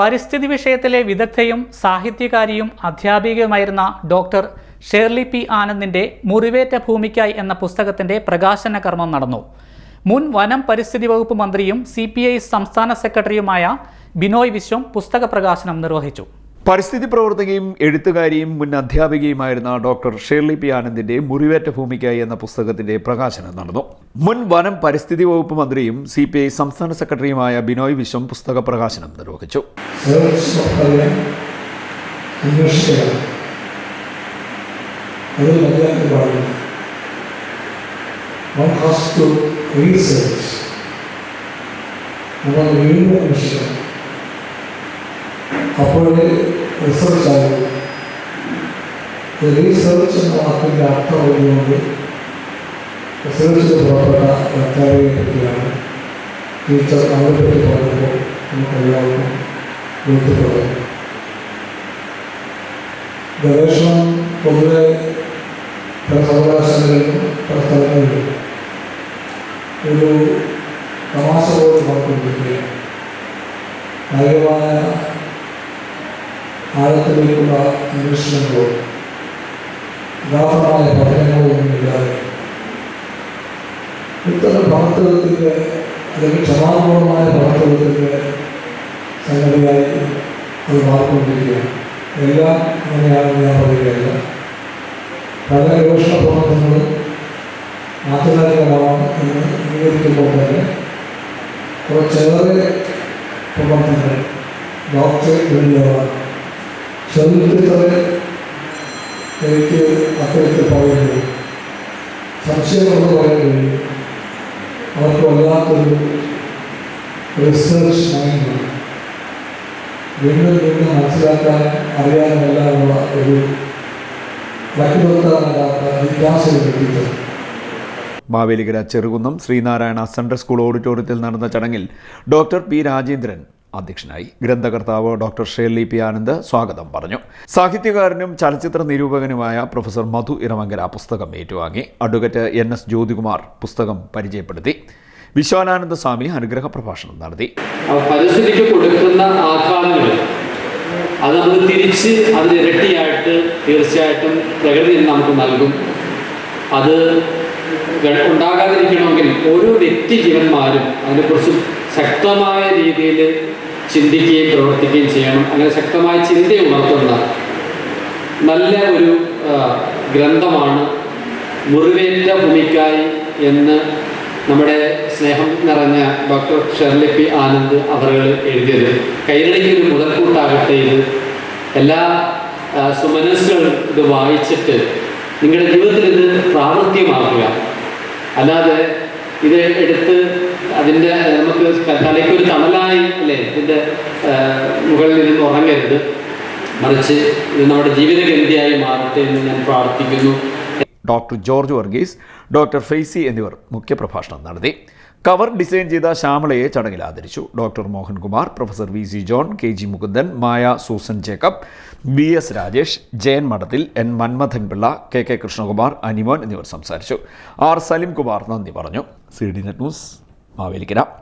പരിസ്ഥിതി വിഷയത്തിലെ വിദഗ്ധയും സാഹിത്യകാരിയും അധ്യാപികയുമായിരുന്ന ഡോക്ടർ ഷേർലി പി ആനന്ദിന്റെ മുറിവേറ്റ ഭൂമിക്കായി എന്ന പുസ്തകത്തിന്റെ പ്രകാശന കർമ്മം നടന്നു. മുൻ വനം പരിസ്ഥിതി വകുപ്പ് മന്ത്രിയും സി സംസ്ഥാന സെക്രട്ടറിയുമായ ബിനോയ് വിശ്വം പുസ്തക പ്രകാശനം നിർവഹിച്ചു. പരിസ്ഥിതി പ്രവർത്തകയും എഴുത്തുകാരിയും മുൻ അധ്യാപികയുമായിരുന്ന ഡോക്ടർ ഷേർലി പി ആനന്ദിന്റെ മുറിവേറ്റ ഭൂമിക്കായി എന്ന പുസ്തകത്തിന്റെ പ്രകാശനം നടന്നു. മുൻ വനം പരിസ്ഥിതി വകുപ്പ് മന്ത്രിയും സി പി ഐ സംസ്ഥാന സെക്രട്ടറിയുമായ ബിനോയ് വിശ്വം പുസ്തക പ്രകാശനം നിർവഹിച്ചു. സെർച്ച് മക്കളെ അന്വേഷിക്കുക അതിൽ മതിയാക്കാൻ പാടില്ല വൺ ഹാസ് ടു റീസെർച്ച് നമ്മൾ വീണ്ടും അന്വേഷിക്കണം അപ്പോഴേ റിസർച്ച് ആകും റീസെർച്ച് എന്ന വാക്കിൻ്റെ അർത്ഥം അറിഞ്ഞുകൊണ്ട് റിസർച്ചിൽ പുറപ്പെട്ട അധ്യാപകയെ പറ്റിയാണ് ടീച്ചർ അവരെ പറ്റി പറഞ്ഞപ്പോൾ നമുക്കറിയാവുന്ന ബോധ്യപ്പെടും ഗവേഷണം പൊതുവെ പല സർവകലാശാലകളിലും പല സ്ഥലങ്ങളിലും ഒരു തമാശ പോലെ നടക്കൊണ്ടിരിക്കുകയാണ് കായികമായ ആഴത്തിലേക്കുള്ള അന്വേഷണങ്ങളോ യഥാർത്ഥമായ പഠനങ്ങളോ ഒന്നുമില്ലാതെ. ഇത്തരം പ്രവർത്തനത്തിന്റെ അല്ലെങ്കിൽ ക്ഷമാപൂർണമായ പ്രവർത്തനത്തിന്റെ സംഗതിയായി അത് മാറിക്കൊണ്ടിരിക്കുകയാണ്. എല്ലാം അങ്ങനെയാണെന്ന് ഞാൻ പറയുകയല്ല. പല ഗവേഷണ പ്രവർത്തനങ്ങളും ആധികാരികമാണ് എന്ന് അംഗീകരിക്കുമ്പോൾ തന്നെ കുറച്ചേറെ പ്രവർത്തനങ്ങൾ ഡോക്ടറേറ്റ് വേണ്ടിയവർ ചെറുപ്പത്തിലെ എനിക്ക് അത്തരത്തിൽ പറയാൻ സംശയമുള്ളത് പറയാൻ അവർക്ക് വല്ലാത്തൊരു റിസർച്ച് മൈൻഡാണ് വീണ്ടും വീണ്ടും മനസ്സിലാക്കാൻ ഒരു എത്തിച്ചത് മാവേലിക്കര ചെറുകുന്നം ശ്രീനാരായണ സെൻട്രൽ സ്കൂൾ ഓഡിറ്റോറിയത്തിൽ നടന്ന ചടങ്ങിൽ ഡോക്ടർ പി രാജേന്ദ്രൻ അധ്യക്ഷനായി ഗ്രന്ഥകർത്താവ് ഡോക്ടർ ഷേർലി പി ആനന്ദ് സ്വാഗതം പറഞ്ഞു. സാഹിത്യകാരനും ചലച്ചിത്ര നിരൂപകനുമായ പ്രൊഫസർ മധു ഇറമങ്കര പുസ്തകം ഏറ്റുവാങ്ങി. അഡ്വക്കേറ്റ് എൻ എസ് ജ്യോതികുമാർ പുസ്തകം പരിചയപ്പെടുത്തി. വിശ്വാനാനന്ദ സ്വാമി അനുഗ്രഹ പ്രഭാഷണം നടത്തി. പരിസ്ഥിതിക്ക് കൊടുക്കുന്ന അത് നമ്മൾ തിരിച്ച് അതിന് ഇരട്ടിയായിട്ട് തീർച്ചയായിട്ടും പ്രകൃതി നമുക്ക് നൽകും. അത് ഉണ്ടാകാതിരിക്കണമെങ്കിൽ ഓരോ വ്യക്തി ജീവന്മാരും അതിനെക്കുറിച്ച് ശക്തമായ രീതിയിൽ ചിന്തിക്കുകയും പ്രവർത്തിക്കുകയും ചെയ്യണം. അങ്ങനെ ശക്തമായ ചിന്ത ഉണർത്തുന്ന നല്ല ഒരു ഗ്രന്ഥമാണ് മുറിവേറ്റ ഭൂമിക്കായി എന്ന് നമ്മുടെ സ്നേഹം നിറഞ്ഞ ഡോക്ടർ ഷെർലി പി ആനന്ദ് അവർ എഴുതിയത്. കൈരളിക്ക് ഒരു മുതൽക്കൂട്ടാകട്ടെ ഇത് എല്ലാ സുമനസ്സുകളും ഇത് വായിച്ചിട്ട് നിങ്ങളുടെ ജീവിതത്തിൽ ഇത് പ്രാവർത്തികമാക്കുക. അല്ലാതെ ഇത് എടുത്ത് അതിന്റെ നമുക്ക് തലയ്ക്ക് ഒരു തണലായി അല്ലേ? ഇതിന്റെ മുകളിൽ ഇരുന്ന് ഉറങ്ങരുത്. മറിച്ച് ഇത് നമ്മുടെ ജീവിതഗന്ധിയായി മാറട്ടെ എന്ന് ഞാൻ പ്രാർത്ഥിക്കുന്നു. Doctor George Varghese doctor Faizy എന്നിവർ മുഖ്യപ്രഭാഷണം നടത്തി. കവർ ഡിസൈൻ ചെയ്ത ശ്യാമളയെ ചടങ്ങിൽ ആദരിച്ചു. Doctor Mohankumar professor V C John K G Mukundan Maya Susan Jacob V S Rajesh Jayan Madathil N Manmadhan Pillai K K Krishnakumar Animon എന്നിവർ സംസാരിച്ചു. R Salimkumar നന്ദി പറഞ്ഞു. C D net news Mavelikkara.